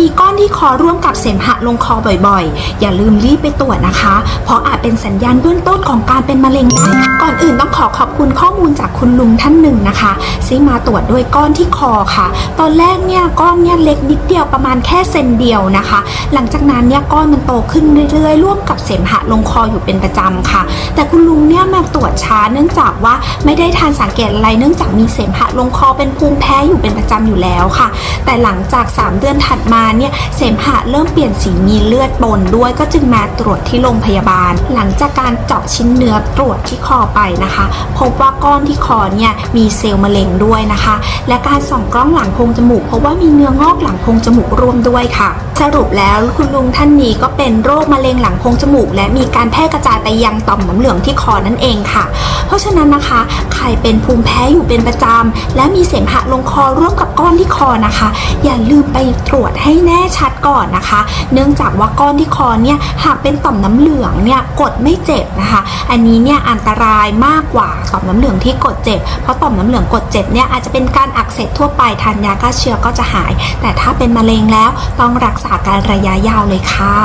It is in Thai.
มีก้อนที่คอร่วมกับเสมหะลงคอบ่อยๆ อย่าลืมรีบไปตรวจนะคะ เพราะอาจเป็นสัญญาณเบื้องต้นของการเป็นมะเร็งได้ ก่อนอื่นต้องขอขอบคุณข้อมูลจากคุณลุงท่านหนึ่งนะคะซึ่งมาตรวจด้วยก้อนที่คอค่ะ ตอนแรกเนี่ยก้อนเนี่ยเล็กนิดเดียวประมาณแค่เซนเดียวนะคะ หลังจากนั้นเนี่ยก้อนมันโตขึ้นเรื่อยๆ ร่วมกับเสมหะลงคออยู่เป็นประจำค่ะ แต่คุณลุงเนี่ยมาตรวจช้าเนื่องจากว่าไม่ได้ทานสังเกตอะไรเนื่องจากมีเสมหะลงคอเป็นภูมิแพ้อยู่เป็นประจำอยู่แล้วค่ะ แต่หลังจาก 3 เดือนถัดมาเนี่ยเสมหะเริ่มเปลี่ยนสีมีเลือดปนด้วยก็จึงมาตรวจที่โรงพยาบาล หลังจากการเจาะชิ้นเนื้อตรวจที่คอไปนะคะ พบว่าก้อนที่คอเนี่ยมีเซลล์มะเร็งด้วยนะคะ และการส่องกล้องหลังโพรงจมูกพบว่ามีเนื้องอกหลังโพรงจมูกร่วมด้วยค่ะ สรุปแล้วคุณลุงท่านนี้ก็เป็นโรคมะเร็งหลังโพรงจมูก และมีการแพร่กระจายไปยังต่อมน้ำเหลืองที่คอนั่นเองค่ะ เพราะฉะนั้นนะคะ ใครเป็นภูมิแพ้อยู่เป็นประจำและมีเสมหะลงคอร่วมกับก้อนที่คอนะคะ อย่าลืมไปตรวจให้ให้แน่ชัดก่อนนะคะ เนื่องจากว่าก้อนที่คอเนี่ยหากเป็นต่อมน้ำเหลืองเนี่ยกดไม่เจ็บนะคะ อันนี้เนี่ยอันตรายมากกว่าต่อมน้ำเหลืองที่กดเจ็บ เพราะต่อมน้ำเหลืองกดเจ็บเนี่ยอาจจะเป็นการอักเสบทั่วไปทานยาฆ่าเชื้อก็จะหาย แต่ถ้าเป็นมะเร็งแล้วต้องรักษาการระยะยาวเลยค่ะ